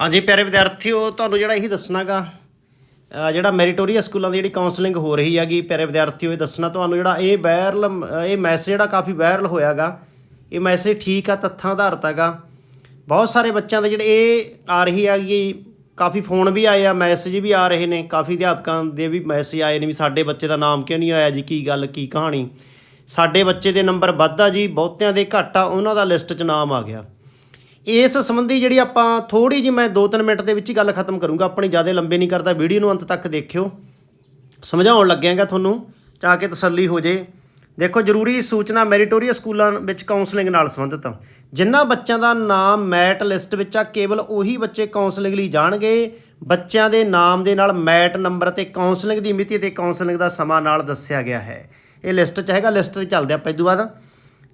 ਹਾਂਜੀ, ਪਿਆਰੇ ਵਿਦਿਆਰਥੀਓ, ਤੁਹਾਨੂੰ ਜਿਹੜਾ ਇਹੀ ਦੱਸਣਾਗਾ ਜਿਹੜਾ ਮੈਰੀਟੋਰੀਅਸ ਸਕੂਲਾਂ ਦੀ ਜਿਹੜੀ ਕਾਉਂਸਲਿੰਗ ਹੋ ਰਹੀ ਹੈਗੀ, ਪਿਆਰੇ ਵਿਦਿਆਰਥੀਓ, ਇਹ ਦੱਸਣਾ ਤੁਹਾਨੂੰ ਜਿਹੜਾ ਇਹ ਵਾਇਰਲ, ਇਹ ਮੈਸੇਜ ਜਿਹੜਾ ਕਾਫੀ ਵਾਇਰਲ ਹੋਇਆਗਾ, ਇਹ ਮੈਸੇਜ ਠੀਕ ਆ, ਤੱਥਾਂ ਆਧਾਰਿਤ ਹੈਗਾ। ਬਹੁਤ ਸਾਰੇ ਬੱਚਿਆਂ ਦੇ ਜਿਹੜੇ ਇਹ ਆ ਰਹੀ ਹੈਗੀ, ਕਾਫੀ ਫੋਨ ਵੀ ਆਏ ਆ ਮੈਸੇਜ ਵੀ ਆ ਰਹੇ ਨੇ, ਕਾਫੀ ਅਧਿਆਪਕਾਂ ਦੇ ਵੀ ਮੈਸੇਜ ਆਏ ਨੇ ਵੀ ਸਾਡੇ ਬੱਚੇ ਦਾ ਨਾਮ ਕਿਉਂ ਨਹੀਂ ਆਇਆ ਜੀ, ਕੀ ਗੱਲ, ਕੀ ਕਹਾਣੀ। ਸਾਡੇ ਬੱਚੇ ਦੇ ਨੰਬਰ ਵੱਧ ਜੀ, ਬਹੁਤਿਆਂ ਦੇ ਘੱਟ ਆ, ਉਹਨਾਂ ਦਾ ਲਿਸਟ 'ਚ ਨਾਮ ਆ ਗਿਆ। ਇਸ ਸੰਬੰਧੀ ਜਿਹੜੀ ਆਪਾਂ ਥੋੜੀ ਜਿਹੀ ਮੈਂ 2-3 ਮਿੰਟ ਦੇ ਵਿੱਚ ਹੀ ਗੱਲ ਖਤਮ ਕਰੂੰਗਾ। ਆਪਣੀ ਜ਼ਿਆਦਾ ਲੰਬੇ ਨਹੀਂ ਕਰਦਾ, ਵੀਡੀਓ ਨੂੰ ਅੰਤ ਤੱਕ ਦੇਖਿਓ। ਸਮਝਾਉਣ ਲੱਗਿਆਗਾ ਤੁਹਾਨੂੰ, ਤਾਂ ਕਿ ਤਸੱਲੀ ਹੋ ਜੇ। ਦੇਖੋ, ਜ਼ਰੂਰੀ ਸੂਚਨਾ ਮੈਰੀਟੋਰੀਅਸ ਸਕੂਲਾਂ ਵਿੱਚ ਕਾਉਂਸਲਿੰਗ ਨਾਲ ਸੰਬੰਧਿਤ। ਆ। ਜਿਨ੍ਹਾਂ ਬੱਚਿਆਂ ਦਾ ਨਾਮ ਮੈਟ ਲਿਸਟ ਵਿੱਚ ਆ, ਕੇਵਲ ਉਹੀ ਬੱਚੇ ਕਾਉਂਸਲਿੰਗ ਲਈ ਜਾਣਗੇ। ਬੱਚਿਆਂ ਦੇ ਨਾਮ ਦੇ ਨਾਲ ਮੈਟ ਨੰਬਰ ਤੇ ਕਾਉਂਸਲਿੰਗ ਦੀ ਮਿਤੀ ਤੇ ਕਾਉਂਸਲਿੰਗ ਦਾ ਸਮਾਂ ਨਾਲ ਦੱਸਿਆ ਗਿਆ ਹੈ। ਇਹ ਲਿਸਟ 'ਚ ਹੈਗਾ, ਲਿਸਟ ਤੇ ਚੱਲਦੇ ਆਪਾਂ ਇਹ ਤੋਂ ਬਾਅਦ।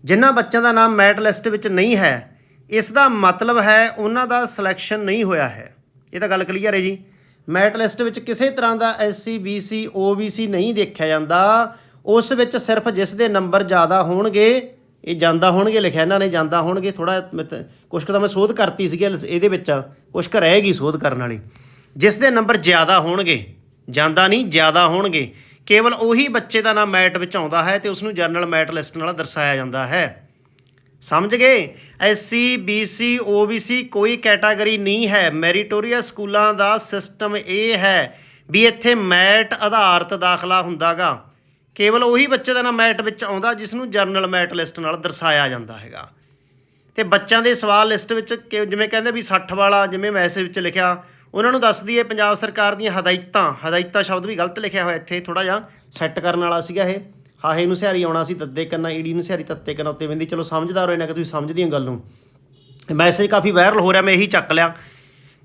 ਜਿਨ੍ਹਾਂ ਬੱਚਿਆਂ ਦਾ ਨਾਮ ਮੈਟ ਲਿਸਟ ਵਿੱਚ ਨਹੀਂ ਹੈ ਇਸ ਦਾ ਮਤਲਬ ਹੈ ਉਹਨਾਂ ਦਾ ਸਿਲੈਕਸ਼ਨ ਨਹੀਂ ਹੋਇਆ ਹੈ। ਇਹ ਤਾਂ ਗੱਲ ਕਲੀਅਰ ਹੈ ਜੀ। ਮੈਟ ਲਿਸਟ ਵਿੱਚ ਕਿਸੇ ਤਰ੍ਹਾਂ ਦਾ ਐਸਸੀ ਬੀਸੀ ਓਬੀਸੀ ਨਹੀਂ ਦੇਖਿਆ ਜਾਂਦਾ। ਉਸ ਵਿੱਚ ਸਿਰਫ ਜਿਸ ਦੇ ਨੰਬਰ ਜ਼ਿਆਦਾ ਹੋਣਗੇ, ਇਹ ਜਾਂਦਾ ਹੋਣਗੇ, ਲਿਖਿਆ ਇਹਨਾਂ ਨੇ ਜਾਂਦਾ ਹੋਣਗੇ। ਥੋੜਾ ਕੁਛ ਕੁ ਤਾਂ ਮੈਂ ਸੋਧ ਕਰਤੀ ਸੀਗੀ ਇਹਦੇ ਵਿੱਚ। ਕੁਛ ਕੁ ਰਹੇਗੀ ਸੋਧ ਕਰਨ ਵਾਲੀ। ਜਿਸ ਦੇ ਨੰਬਰ ਜ਼ਿਆਦਾ ਹੋਣਗੇ, ਜਾਂਦਾ ਨਹੀਂ, ਜ਼ਿਆਦਾ ਹੋਣਗੇ। ਕੇਵਲ ਉਹੀ ਬੱਚੇ ਦਾ ਨਾਮ ਮੈਟ ਵਿੱਚ ਆਉਂਦਾ ਹੈ ਤੇ ਉਸ ਨੂੰ ਜਨਰਲ ਮੈਟ ਲਿਸਟ ਨਾਲ ਦਰਸਾਇਆ ਜਾਂਦਾ ਹੈ। ਸਮਝ ਗਏ? ਐਸਸੀ ਬੀਸੀ ਓਬੀਸੀ ਕੋਈ ਕੈਟਾਗਰੀ ਨਹੀਂ ਹੈ। ਮੈਰੀਟੋਰੀਅਸ ਸਕੂਲਾਂ ਦਾ ਸਿਸਟਮ ਇਹ ਹੈ ਵੀ ਇੱਥੇ ਮੈਟ ਆਧਾਰਿਤ ਦਾਖਲਾ ਹੁੰਦਾਗਾ। ਕੇਵਲ ਉਹੀ ਬੱਚੇ ਦਾ ਨਾਮ ਮੈਟ ਵਿੱਚ ਆਉਂਦਾ ਜਿਸ ਨੂੰ ਜਰਨਲ ਮੈਟ ਲਿਸਟ ਨਾਲ ਦਰਸਾਇਆ ਜਾਂਦਾ ਹੈਗਾ। ਤੇ ਬੱਚਿਆਂ ਦੇ ਸਵਾਲ ਲਿਸਟ ਵਿੱਚ ਕਿ- ਜਿਵੇਂ ਕਹਿੰਦੇ ਵੀ 60 ਵਾਲਾ ਜਿਵੇਂ ਮੈਸੇਜ ਵਿੱਚ ਲਿਖਿਆ, ਉਹਨਾਂ ਨੂੰ ਦੱਸਦੀ ਹੈ ਪੰਜਾਬ ਸਰਕਾਰ ਦੀਆਂ ਹਦਾਇਤਾਂ ਹਦਾਇਤਾਂ ਸ਼ਬਦ ਵੀ ਗਲਤ ਲਿਖਿਆ ਹੋਇਆ ਇੱਥੇ ਥੋੜਾ ਜਿਹਾ ਸੈੱਟ ਕਰਨ ਵਾਲਾ ਸੀਗਾ ਇਹ। ਹਾਹੇ ਨੂੰ ਸਿਹਾਰੀ ਆਉਣਾ ਸੀ ਤੱਤੇ ਕੰਨਾ, ਈੜੀ ਨੂੰ ਸਿਹਾਰੀ ਤੱਤੇ ਕੰਨਾ ਉੱਤੇ ਬੰਦੀ ਚਲੋ, ਸਮਝਦਾਰ ਹੋਏ ਨਾ ਕਿ ਤੁਸੀਂ ਸਮਝਦੀਆਂ ਗੱਲ। ਨੂੰ ਮੈਸੇਜ ਕਾਫੀ ਵਾਇਰਲ ਹੋ ਰਿਹਾ, ਮੈਂ ਇਹੀ ਚੱਕ ਲਿਆ।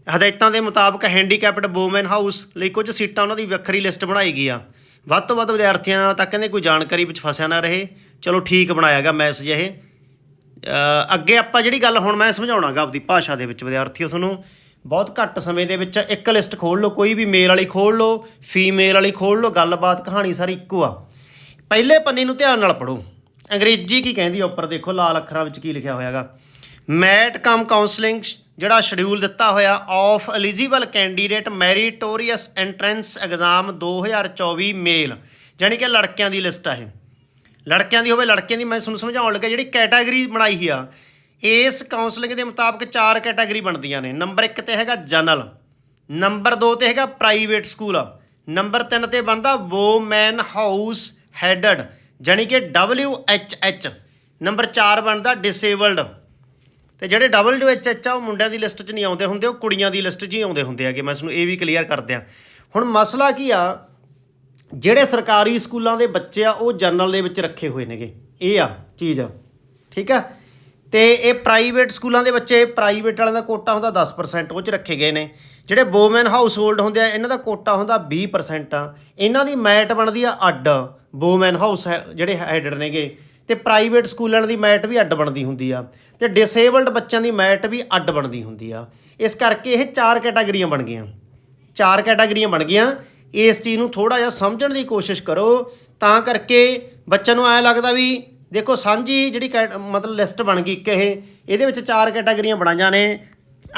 ਹਦਾਇਤਾਂ ਦੇ ਮੁਤਾਬਕ ਹੈਂਡੀਕੈਪਡ ਵੂਮਨ ਹਾਊਸ ਲਈ ਕੁਝ ਸੀਟਾਂ ਉਹਨਾਂ ਦੀ ਵੱਖਰੀ ਲਿਸਟ ਬਣਾਈ ਗਈ ਆ। ਵੱਧ ਤੋਂ ਵੱਧ ਵਿਦਿਆਰਥੀਆਂ ਤੱਕ ਕਹਿੰਦੇ ਕੋਈ ਜਾਣਕਾਰੀ ਵਿੱਚ ਫਸਿਆ ਨਾ ਰਹੇ। ਚਲੋ, ਠੀਕ ਬਣਾਇਆ ਗਿਆ ਮੈਸੇਜ ਇਹ। ਅੱਗੇ ਆਪਾਂ ਜਿਹੜੀ ਗੱਲ ਹੁਣ ਮੈਂ ਸਮਝਾਉਣਾਗਾ ਆਪਦੀ ਭਾਸ਼ਾ ਦੇ ਵਿੱਚ, ਵਿਦਿਆਰਥੀਓ, ਤੁਹਾਨੂੰ। ਬਹੁਤ ਘੱਟ ਸਮੇਂ ਦੇ ਵਿੱਚ ਇੱਕ ਲਿਸਟ ਖੋਲ ਲਓ, ਕੋਈ ਵੀ ਮੇਲ ਵਾਲੀ ਖੋਲ ਲਓ ਫੀਮੇਲ ਵਾਲੀ ਖੋਲ ਲਓ, ਗੱਲਬਾਤ ਕਹਾਣੀ ਸਾਰੀ ਇੱਕੋ ਆ। ਪਹਿਲੇ ਪੰਨੇ ਨੂੰ ਧਿਆਨ ਨਾਲ ਪੜੋ ਅੰਗਰੇਜ਼ੀ ਕੀ ਕਹਿੰਦੀ ਉੱਪਰ? ਦੇਖੋ, ਲਾਲ ਅੱਖਰਾਂ ਵਿੱਚ ਕੀ ਲਿਖਿਆ ਹੋਇਆਗਾ। ਮੈਟ ਕਮ ਕਾਉਂਸਲਿੰਗ, ਜਿਹੜਾ ਸ਼ਡਿਊਲ ਦਿੱਤਾ ਹੋਇਆ of eligible candidate meritorious entrance exam 2024 male ਜਾਨੀ ਕਿ ਲੜਕਿਆਂ ਦੀ ਲਿਸਟ ਆ ਇਹ। ਲੜਕਿਆਂ ਦੀ ਹੋਵੇ, ਲੜਕਿਆਂ ਦੀ, ਮੈਂ ਤੁਹਾਨੂੰ ਸਮਝਾਉਣ ਲੱਗਾ, ਜਿਹੜੀ ਕੈਟਾਗਰੀ ਬਣਾਈ ਹੀ ਆ, ਇਸ ਕਾਉਂਸਲਿੰਗ ਦੇ ਮੁਤਾਬਕ ਚਾਰ ਕੈਟਾਗਰੀ ਬਣਦੀਆਂ ਨੇ। ਨੰਬਰ 1 ਤੇ ਹੈਗਾ ਜਨਰਲ, ਨੰਬਰ 2 ਤੇ ਹੈਗਾ ਪ੍ਰਾਈਵੇਟ ਸਕੂਲ ਨੰਬਰ 3 ਤੇ ਬਣਦਾ ਵੋਮੈਨ ਹਾਊਸ ਹੈਡਡ ਜਾਨੀ ਕਿ WHH ਨੰਬਰ 4 ਬਣਦਾ ਡਿਸੇਬਲਡ ਤੇ ਜਿਹੜੇ WHH ਆ, ਉਹ ਮੁੰਡਿਆਂ ਦੀ ਲਿਸਟ 'ਚ ਨਹੀਂ ਆਉਂਦੇ ਹੁੰਦੇ, ਉਹ ਕੁੜੀਆਂ ਦੀ ਲਿਸਟ 'ਚ ਹੀ ਆਉਂਦੇ ਹੁੰਦੇ ਹੈਗੇ। ਮੈਂ ਤੁਹਾਨੂੰ ਇਹ ਵੀ ਕਲੀਅਰ ਕਰ ਦਿਆਂ। ਹੁਣ ਮਸਲਾ ਕੀ ਆ? ਜਿਹੜੇ ਸਰਕਾਰੀ ਸਕੂਲਾਂ ਦੇ ਬੱਚੇ ਆ, ਉਹ ਜਰਨਲ ਦੇ ਵਿੱਚ ਰੱਖੇ ਹੋਏ ਨੇਗੇ। ਇਹ ਆ ਚੀਜ਼। ਆ ਠੀਕ ਆ? ਤੇ ਇਹ ਪ੍ਰਾਈਵੇਟ ਸਕੂਲਾਂ ਦੇ ਬੱਚੇ ਪ੍ਰਾਈਵੇਟ ਵਾਲਿਆਂ ਦਾ ਕੋਟਾ ਹੁੰਦਾ 10% ਉਹ ਚ ਰੱਖੇ ਗਏ ਨੇ। ਜਿਹੜੇ ਵੋਮਨ ਹਾਊਸ ਹੋਲਡ ਹੁੰਦੇ ਆ, ਇਹਨਾਂ ਦਾ ਕੋਟਾ ਹੁੰਦਾ 20% ਆ ਇਹਨਾਂ ਦੀ ਮੈਟ ਬਣਦੀ ਆ ਅੱਡ। ਵੋਮਨ ਹਾਊਸ ਜਿਹੜੇ ਹੈਡਡ ਨੇਗੇ। ਤੇ ਪ੍ਰਾਈਵੇਟ ਸਕੂਲਾਂ ਦੀ ਮੈਟ ਵੀ ਅੱਡ ਬਣਦੀ ਹੁੰਦੀ ਆ। ਤੇ ਡਿਸੇਬਲਡ ਬੱਚਿਆਂ ਦੀ ਮੈਟ ਵੀ ਅੱਡ ਬਣਦੀ ਹੁੰਦੀ ਆ। ਇਸ ਕਰਕੇ ਇਹ ਚਾਰ ਕੈਟਾਗਰੀਆਂ ਬਣ ਗਈਆਂ। ਚਾਰ ਕੈਟਾਗਰੀਆਂ ਬਣ ਗਈਆਂ। ਇਸ ਚੀਜ਼ ਨੂੰ ਥੋੜਾ ਜਿਹਾ ਸਮਝਣ ਦੀ ਕੋਸ਼ਿਸ਼ ਕਰੋ। ਤਾਂ ਕਰਕੇ ਬੱਚਿਆਂ ਨੂੰ ਐ ਲੱਗਦਾ ਵੀ ਦੇਖੋ ਸਾਂਝੀ ਜਿਹੜੀ ਕੈਟ- ਮਤਲਬ ਲਿਸਟ ਬਣ ਗਈ ਇੱਕ ਇਹ, ਇਹਦੇ ਵਿੱਚ ਚਾਰ ਕੈਟਾਗਰੀਆਂ ਬਣਾਈਆਂ ਨੇ।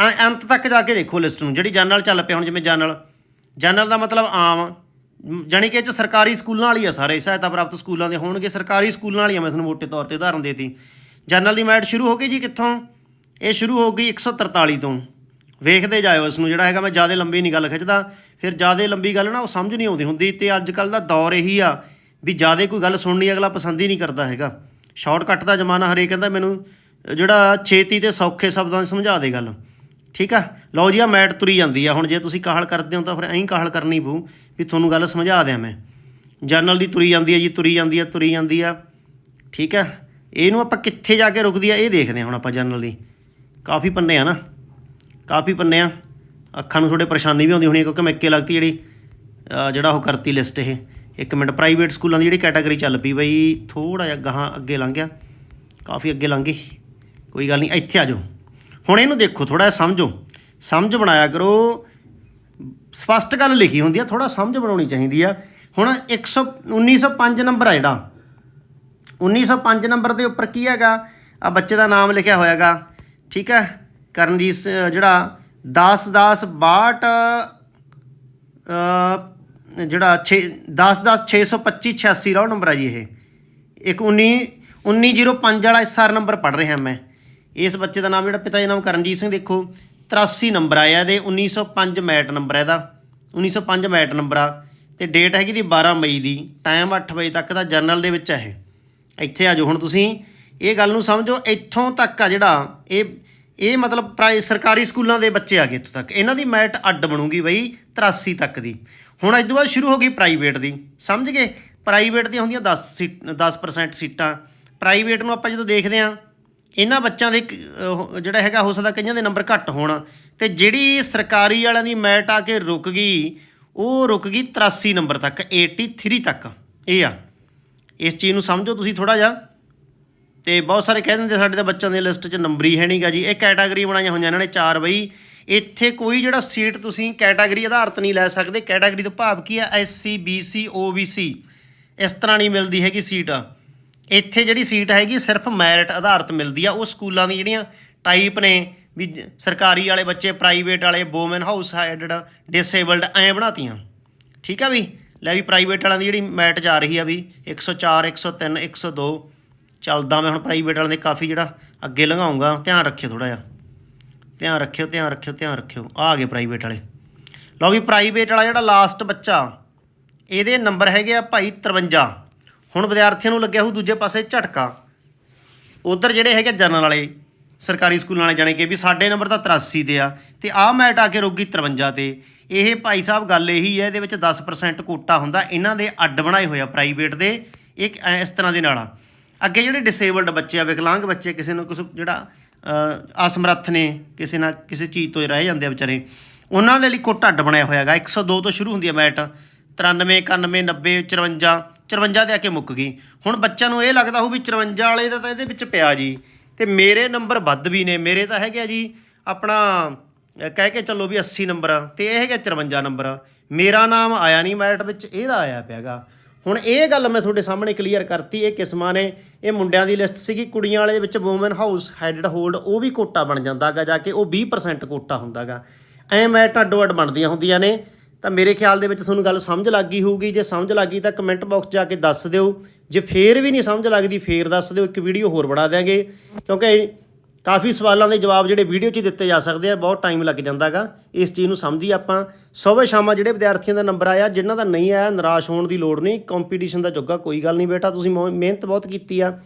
ਅ- ਅੰਤ ਤੱਕ ਜਾ ਕੇ ਦੇਖੋ ਲਿਸਟ ਨੂੰ, ਜਿਹੜੀ ਜਨਰਲ ਚੱਲ ਪਿਆ ਹੁਣ ਜਿਵੇਂ ਜਨਰਲ ਜਨਰਲ ਦਾ ਮਤਲਬ ਆਮ, ਜਾਣੀ ਕਿ ਇਹ ਚ ਸਰਕਾਰੀ ਸਕੂਲਾਂ ਵਾਲੀ ਆ ਸਾਰੇ, ਸਹਾਇਤਾ ਪ੍ਰਾਪਤ ਸਕੂਲਾਂ ਦੇ ਹੋਣਗੇ, ਸਰਕਾਰੀ ਸਕੂਲਾਂ ਵਾਲੀ ਆ ਮੈਂ ਤੁਹਾਨੂੰ ਮੋਟੇ ਤੌਰ ਤੇ ਉਦਾਹਰਨ ਦੇਤੀ। ਜਨਰਲ ਦੀ ਮੈਟ ਸ਼ੁਰੂ ਹੋ ਗਈ ਜੀ ਕਿੱਥੋਂ? ਇਹ ਸ਼ੁਰੂ ਹੋ ਗਈ 143 ਤੋਂ। ਵੇਖਦੇ ਜਾਇਓ ਇਸ ਨੂੰ, ਜਿਹੜਾ ਹੈਗਾ ਮੈਂ ਜ਼ਿਆਦਾ ਲੰਬੀ ਨਹੀਂ ਗੱਲ ਖਿੱਚਦਾ। ਫਿਰ ਜ਼ਿਆਦਾ ਲੰਬੀ ਗੱਲ ਨਾ ਉਹ ਸਮਝ ਨਹੀਂ ਆਉਂਦੀ ਹੁੰਦੀ, ਤੇ ਅੱਜ ਕੱਲ ਦਾ ਦੌਰ ਇਹੀ ਆ ਵੀ ਜ਼ਿਆਦਾ ਕੋਈ ਗੱਲ ਸੁਣਨੀ ਅਗਲਾ ਪਸੰਦ ਹੀ ਨਹੀਂ ਕਰਦਾ ਹੈਗਾ। ਸ਼ਾਰਟਕਟ ਦਾ ਜ਼ਮਾਨਾ ਹਰੇਕ ਕਹਿੰਦਾ ਮੈਨੂੰ, ਜਿਹੜਾ ਛੇਤੀ ਤੇ ਸੌਖੇ ਸ਼ਬਦਾਂ 'ਚ ਸਮਝਾ ਦੇ ਗੱਲ। ਠੀਕ ਆ? ਲਓ ਜੀ ਆ ਮੈਟ ਤੁਰੀ ਜਾਂਦੀ ਆ। ਹੁਣ ਜੇ ਤੁਸੀਂ ਕਾਹਲ ਕਰਦੇ ਹੋ ਤਾਂ ਫਿਰ ਐਂ ਕਾਹਲ ਕਰਨੀ ਪਊ ਵੀ ਤੁਹਾਨੂੰ ਗੱਲ ਸਮਝਾ ਦਿਆਂ ਮੈਂ। ਜਰਨਲ ਦੀ ਤੁਰੀ ਜਾਂਦੀ ਆ ਜੀ, ਤੁਰੀ ਜਾਂਦੀ ਆ, ਤੁਰੀ ਜਾਂਦੀ ਆ। ਠੀਕ ਆ? ਇਹਨੂੰ ਆਪਾਂ ਕਿੱਥੇ ਜਾ ਕੇ ਰੁਕਦੀ ਆ, ਇਹ ਦੇਖਦੇ ਹਾਂ ਹੁਣ ਆਪਾਂ ਜਰਨਲ ਦੀ। ਕਾਫੀ ਪੰਨੇ ਆ ਨਾ। ਕਾਫੀ ਪੰਨੇ ਆ। ਅੱਖਾਂ ਨੂੰ ਥੋੜੇ ਪਰੇਸ਼ਾਨੀ ਵੀ ਆਉਂਦੀ ਹੋਣੀ ਕਿਉਂਕਿ ਮੈਂ ਇੱਕੇ ਲੱਗਦੀ ਜਿਹੜੀ ਜਿਹੜਾ ਉਹ ਕਰਤੀ ਲਿਸਟ ਇਹ। ਇੱਕ ਮਿੰਟ ਪ੍ਰਾਈਵੇਟ ਸਕੂਲਾਂ ਦੀ ਜਿਹੜੀ ਕੈਟਾਗਰੀ ਚੱਲ ਪਈ ਬਈ ਥੋੜਾ ਜਿਹਾ ਗਾਹਾਂ ਅੱਗੇ ਲੰਘ ਗਿਆ, ਕਾਫੀ ਅੱਗੇ ਲੰਘ ਗਈ। ਕੋਈ ਗੱਲ ਨਹੀਂ, ਇੱਥੇ ਆ ਜਾਓ। ਹੁਣ ਇਹਨੂੰ ਦੇਖੋ ਥੋੜਾ ਜਿਹਾ ਸਮਝੋ। ਸਮਝ ਬਣਾਇਆ ਕਰੋ। ਸਪਸ਼ਟ ਗੱਲ ਲਿਖੀ ਹੁੰਦੀ ਆ ਥੋੜਾ ਸਮਝ ਬਣਾਉਣੀ ਚਾਹੀਦੀ ਆ। ਹੁਣ 100 1905 ਨੰਬਰ ਆ ਜਿਹੜਾ। 1905 ਨੰਬਰ ਦੇ ਉੱਪਰ ਕੀ ਹੈਗਾ? ਆ ਬੱਚੇ ਦਾ ਨਾਮ ਲਿਖਿਆ ਹੋਇਆਗਾ। ਠੀਕ ਹੈ? ਕਰਨਜੀਤ ਜਿਹੜਾ 10 10 62 ਜਿਹੜਾ 6 10 10 625 86 ਰੋ ਨੰਬਰ ਆ ਜੀ ਇਹ। ਇੱਕ 19 1905 ਵਾਲਾ ਐਸਆਰ ਨੰਬਰ ਪੜ ਰਿਹਾ ਮੈਂ। ਇਸ ਬੱਚੇ ਦਾ ਨਾਮ ਜਿਹੜਾ ਪਿਤਾ ਜੀ ਨਾਮ ਕਰਨਜੀਤ ਸਿੰਘ, ਦੇਖੋ 83 ਨੰਬਰ ਆਇਆ ਇਹਦੇ 1905 ਮੈਟ ਨੰਬਰ ਹੈ ਇਹਦਾ। 1905 ਮੈਟ ਨੰਬਰ ਆ। ਤੇ ਡੇਟ ਹੈਗੀ ਦੀ 12 ਮਈ ਦੀ। ਟਾਈਮ 8 ਵਜੇ ਤੱਕ ਦਾ ਜਰਨਲ ਦੇ ਵਿੱਚ ਹੈ ਇਹ। ਇੱਥੇ ਆ ਜਾਓ ਹੁਣ ਤੁਸੀਂ। ਇਹ ਗੱਲ ਨੂੰ ਸਮਝੋ, ਇੱਥੋਂ ਤੱਕ ਆ ਜਿਹੜਾ ਇਹ ਇਹ ਮਤਲਬ ਪ੍ਰਾਈ, ਸਰਕਾਰੀ ਸਕੂਲਾਂ ਦੇ ਬੱਚੇ ਆ ਗਏ ਇੱਥੋਂ ਤੱਕ। ਇਹਨਾਂ ਦੀ ਮੈਟ ਅੱਡ ਬਣੂਗੀ ਬਈ 83 ਤੱਕ ਦੀ। ਹੁਣ ਇਸ ਤੋਂ ਬਾਅਦ ਸ਼ੁਰੂ ਹੋ ਗਈ ਪ੍ਰਾਈਵੇਟ ਦੀ। ਸਮਝ ਗਏ? ਪ੍ਰਾਈਵੇਟ ਦੀਆਂ ਹੁੰਦੀਆਂ 10 ਸੀਟ 10% ਸੀਟਾਂ। ਪ੍ਰਾਈਵੇਟ ਨੂੰ ਆਪਾਂ ਜਦੋਂ ਦੇਖਦੇ ਆ ਇਹਨਾਂ ਬੱਚਿਆਂ ਦੇ ਜਿਹੜਾ ਹੈਗਾ, ਹੋ ਸਕਦਾ ਕਈਆਂ ਦੇ ਨੰਬਰ ਘੱਟ ਹੋਣ। ਤੇ ਜਿਹੜੀ ਸਰਕਾਰੀ ਵਾਲਿਆਂ ਦੀ ਮੈਟ ਆ ਕੇ ਰੁਕ ਗਈ, ਉਹ ਰੁਕ ਗਈ 83 ਨੰਬਰ ਤੱਕ 83 ਤੱਕ। ਇਹ ਆ। ਇਸ ਚੀਜ਼ ਨੂੰ ਸਮਝੋ ਤੁਸੀਂ ਥੋੜਾ ਜਿਹਾ। ਤੇ ਬਹੁਤ ਸਾਰੇ ਕਹਿ ਦਿੰਦੇ ਸਾਡੇ ਤਾਂ ਬੱਚਿਆਂ ਦੀ ਲਿਸਟ 'ਚ ਨੰਬਰ ਹੀ ਹੈ ਨਹੀਂਗਾ ਜੀ। ਇਹ ਕੈਟਾਗਰੀ ਬਣਾਈਆਂ ਹੋਈਆਂ ਇਹਨਾਂ ਨੇ ਚਾਰ ਬਈ। ਇੱਥੇ ਕੋਈ ਜਿਹੜਾ ਸੀਟ ਤੁਸੀਂ ਕੈਟਾਗਰੀ ਆਧਾਰਿਤ ਨਹੀਂ ਲੈ ਸਕਦੇ, ਕੈਟਾਗਰੀ ਤੋਂ ਭਾਵ ਕੀ ਹੈ ਐਸਸੀ ਬੀਸੀ ਓਬੀਸੀ ਇਸ ਤਰ੍ਹਾਂ ਨਹੀਂ ਮਿਲਦੀ ਹੈਗੀ ਸੀਟ। ਇੱਥੇ ਜਿਹੜੀ ਸੀਟ ਹੈਗੀ ਸਿਰਫ ਮੈਰਿਟ ਆਧਾਰਿਤ ਮਿਲਦੀ ਆ। ਉਹ ਸਕੂਲਾਂ ਦੀ ਜਿਹੜੀਆਂ ਟਾਈਪ ਨੇ, ਵੀ ਸਰਕਾਰੀ ਵਾਲੇ ਬੱਚੇ ਪ੍ਰਾਈਵੇਟ ਵਾਲੇ ਵੂਮਨ ਹਾਊਸ ਹੈਡਡ ਡਿਸੇਬਲਡ ਐਂ ਬਣਾਤੀਆਂ। ਠੀਕ ਆ ਵੀ? ਲੈ ਵੀ ਪ੍ਰਾਈਵੇਟ ਵਾਲਿਆਂ ਦੀ ਜਿਹੜੀ ਮੈਟ ਜਾ ਰਹੀ ਆ ਵੀ 104 103 102 ਚੱਲਦਾ ਮੈਂ ਹੁਣ ਪ੍ਰਾਈਵੇਟ ਵਾਲਿਆਂ ਦੇ ਕਾਫੀ ਜਿਹੜਾ ਅੱਗੇ ਲੰਘਾਉਂਗਾ। ਧਿਆਨ ਰੱਖਿਓ ਥੋੜਾ ਜਿਹਾ। ਧਿਆਨ ਰੱਖਿਓ ਧਿਆਨ ਰੱਖਿਓ ਧਿਆਨ ਰੱਖਿਓ। ਆ ਗਏ ਪ੍ਰਾਈਵੇਟ ਵਾਲੇ। ਲਓ ਵੀ ਪ੍ਰਾਈਵੇਟ ਵਾਲਾ ਜਿਹੜਾ ਲਾਸਟ ਬੱਚਾ, ਇਹਦੇ ਨੰਬਰ ਹੈਗੇ ਆ ਭਾਈ 53 ਹੁਣ ਵਿਦਿਆਰਥੀਆਂ ਨੂੰ ਲੱਗਿਆ ਹੋਊ ਦੂਜੇ ਪਾਸੇ ਝਟਕਾ। ਉਧਰ ਜਿਹੜੇ ਹੈਗੇ ਜਨਰਲ ਵਾਲੇ, ਸਰਕਾਰੀ ਸਕੂਲਾਂ ਵਾਲੇ ਜਾਣੇ ਕਿ ਵੀ ਸਾਡੇ ਨੰਬਰ ਤਾਂ 83 ਤੇ ਆ, ਤੇ ਆਹ ਮੈਟ ਆ ਕੇ ਰੋਗੀ ਗਈ 53 ਤੇ। ਇਹ ਭਾਈ ਸਾਹਿਬ ਗੱਲ ਇਹੀ ਹੈ, ਇਹਦੇ ਵਿੱਚ 10% ਕੋਟਾ ਹੁੰਦਾ। ਇਹਨਾਂ ਦੇ ਅੱਡ ਬਣਾਏ ਹੋਏ ਆ ਪ੍ਰਾਈਵੇਟ ਦੇ, ਇੱਕ ਇਸ ਤਰ੍ਹਾਂ ਦੇ ਨਾਲ ਆ। ਅੱਗੇ ਜਿਹੜੇ ਡਿਸੇਬਲਡ ਬੱਚੇ ਆ, ਵਿਕਲਾਂਗ ਬੱਚੇ, ਕਿਸੇ ਨੂੰ ਕੁਛ ਜਿਹੜਾ ਅਸਮਰੱਥ ਨੇ ਕਿਸੇ ਨਾ ਕਿਸੇ ਚੀਜ਼ ਤੋਂ ਰਹਿ ਜਾਂਦੇ ਆ ਵਿਚਾਰੇ। ਉਹਨਾਂ ਦੇ ਲਈ ਕੋ ਢੱਡ ਬਣਾਇਆ ਹੋਇਆ ਹੈਗਾ। 102 ਤੋਂ ਸ਼ੁਰੂ ਹੁੰਦੀ ਹੈ ਮੈਟ। 93 91 90 54 54 ਦੇ ਆ ਕੇ ਮੁੱਕ ਗਈ। ਹੁਣ ਬੱਚਿਆਂ ਨੂੰ ਇਹ ਲੱਗਦਾ ਹੋ ਵੀ 54 ਵਾਲੇ ਦਾ ਤਾਂ ਇਹਦੇ ਵਿੱਚ ਪਿਆ ਜੀ। ਤੇ ਮੇਰੇ ਨੰਬਰ ਵੱਧ ਵੀ ਨੇ। ਮੇਰੇ ਤਾਂ ਹੈਗੇ ਆ ਜੀ ਆਪਣਾ ਕਹਿ ਕੇ ਚੱਲੋ ਵੀ 80 ਨੰਬਰ ਆ। ਤੇ ਇਹ ਹੈਗਾ 53 ਨੰਬਰ। ਮੇਰਾ ਨਾਮ ਆਇਆ ਨਹੀਂ ਮੈਟ ਵਿੱਚ, ਇਹਦਾ ਆਇਆ ਪਿਆਗਾ ਹੁਣ ਇਹ ਗੱਲ ਮੈਂ ਤੁਹਾਡੇ ਸਾਹਮਣੇ ਕਲੀਅਰ ਕਰਤੀ, ਇਹ ਕਿਸਮਾਂ ਨੇ, ਇਹ ਮੁੰਡਿਆਂ ਦੀ ਲਿਸਟ ਸੀਗੀ, ਕੁੜੀਆਂ ਵਾਲੇ ਵਿੱਚ ਵੂਮਨ ਹਾਊਸ ਹੈਡਡ ਹੋਲਡ ਉਹ ਵੀ ਕੋਟਾ ਬਣ ਜਾਂਦਾਗਾ ਜਾ ਕੇ, ਉਹ 20% ਕੋਟਾ ਹੁੰਦਾਗਾ। ਐ ਮੈਂ ਟੱਡੋ ਅੱਡ ਬਣਦੀਆਂ ਹੁੰਦੀਆਂ ਨੇ, ਤਾਂ ਮੇਰੇ ਖਿਆਲ ਦੇ ਵਿੱਚ ਤੁਹਾਨੂੰ ਗੱਲ ਸਮਝ ਲੱਗ ਗਈ ਹੋਊਗੀ, ਜੇ ਸਮਝ ਲੱਗ ਗਈ ਤਾਂ ਕਮੈਂਟ ਬਾਕਸ ਜਾ ਕੇ ਦੱਸ ਦਿਓ। ਜੇ ਫੇਰ ਵੀ ਨਹੀਂ ਸਮਝ ਲੱਗਦੀ, ਫੇਰ ਦੱਸ ਦਿਓ, ਇੱਕ ਵੀਡੀਓ ਹੋਰ ਬਣਾ ਦਿਆਂਗੇ, ਕਿਉਂਕਿ ਕਾਫੀ ਸਵਾਲਾਂ ਦੇ ਜਵਾਬ ਜਿਹੜੇ ਵੀਡੀਓ 'ਚ ਦਿੱਤੇ ਜਾ ਸਕਦੇ ਆ, ਬਹੁਤ ਟਾਈਮ ਲੱਗ ਜਾਂਦਾਗਾ। ਇਸ ਚੀਜ਼ ਨੂੰ ਸਮਝੀ ਆਪਾਂ ਸਵੇਰ ਸ਼ਾਮਾਂ ਜਿਹੜੇ ਵਿਦਿਆਰਥੀਆਂ ਦਾ ਨੰਬਰ ਆਇਆ, ਜਿਨ੍ਹਾਂ ਦਾ ਨਹੀਂ ਆਇਆ, ਨਿਰਾਸ਼ ਹੋਣ ਦੀ ਲੋੜ ਨਹੀਂ ਕੰਪੀਟੀਸ਼ਨ ਦਾ ਜੋਗਾ ਕੋਈ ਗੱਲ ਨਹੀਂ ਬੇਟਾ, ਤੁਸੀਂ ਮੋ- ਮਿਹਨਤ ਬਹੁਤ ਕੀਤੀ ਆ,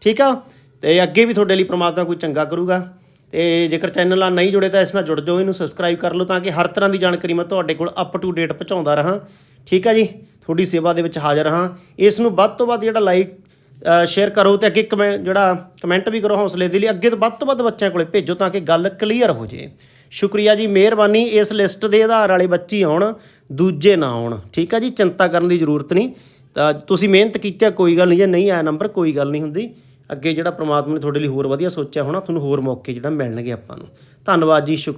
ਠੀਕ ਆ? ਤੇ ਅੱਗੇ ਵੀ ਤੁਹਾਡੇ ਲਈ ਪ੍ਰਮਾਤਮਾ ਕੋਈ ਚੰਗਾ ਕਰੂਗਾ। ਤੇ ਜੇਕਰ ਚੈਨਲ ਨਾਲ ਨਹੀਂ ਜੁੜੇ ਤਾਂ ਇਸ ਨਾਲ ਜੁੜ ਜਾਓ, ਇਹਨੂੰ ਸਬਸਕ੍ਰਾਈਬ ਕਰ ਲਓ ਤਾਂ ਕਿ ਹਰ ਤਰ੍ਹਾਂ ਦੀ ਜਾਣਕਾਰੀ ਮੈਂ ਤੁਹਾਡੇ ਕੋਲ ਅਪ ਟੂ ਡੇਟ ਪਹੁੰਚਾਉਂਦਾ ਰਹਾਂ। ਠੀਕ ਆ ਜੀ? ਤੁਹਾਡੀ ਸੇਵਾ ਦੇ ਵਿੱਚ ਹਾਜ਼ਰ ਹਾਂ ਇਸ ਨੂੰ ਵੱਧ ਤੋਂ ਵੱਧ ਜਿਹੜਾ ਲਾਈਕ ਸ਼ੇਅਰ ਕਰੋ ਤੇ ਅੱਗੇ ਕਮੈਂ, ਜਿਹੜਾ ਕਮੈਂਟ ਵੀ ਕਰੋ ਹੌਸਲੇ ਦੇ ਲਈ ਅੱਗੇ ਤੋਂ ਵੱਧ ਤੋਂ ਵੱਧ ਬੱਚਿਆਂ ਕੋਲੇ ਭੇਜੋ ਤਾਂ ਕਿ ਗੱਲ ਕਲੀਅਰ ਹੋ ਜੇ ਸ਼ੁਕਰੀਆ ਜੀ, ਮਿਹਰਬਾਨੀ। ਇਸ ਲਿਸਟ ਦੇ ਆਧਾਰ ਵਾਲੇ ਬੱਚੇ ਆਉਣ, ਦੂਜੇ ਨਾ ਆਉਣ। ਠੀਕ ਆ ਜੀ, ਚਿੰਤਾ ਕਰਨ ਦੀ ਜ਼ਰੂਰਤ ਨਹੀਂ। ਤਾਂ ਤੁਸੀਂ ਮਿਹਨਤ ਕੀਤੀ ਆ, ਕੋਈ ਗੱਲ ਨਹੀਂ, ਜੇ ਨਹੀਂ ਆਇਆ ਨੰਬਰ ਕੋਈ ਗੱਲ ਨਹੀਂ ਹੁੰਦੀ। ਅੱਗੇ ਜਿਹੜਾ ਪ੍ਰਮਾਤਮਾ ਨੇ ਤੁਹਾਡੇ ਲਈ ਹੋਰ ਵਧੀਆ ਸੋਚਿਆ ਹੋਣਾ, ਤੁਹਾਨੂੰ ਹੋਰ ਮੌਕੇ ਜਿਹੜਾ ਮਿਲਣਗੇ ਆਪਾਂ ਨੂੰ। ਧੰਨਵਾਦ ਜੀ, ਸ਼ੁਕਰੀਆ।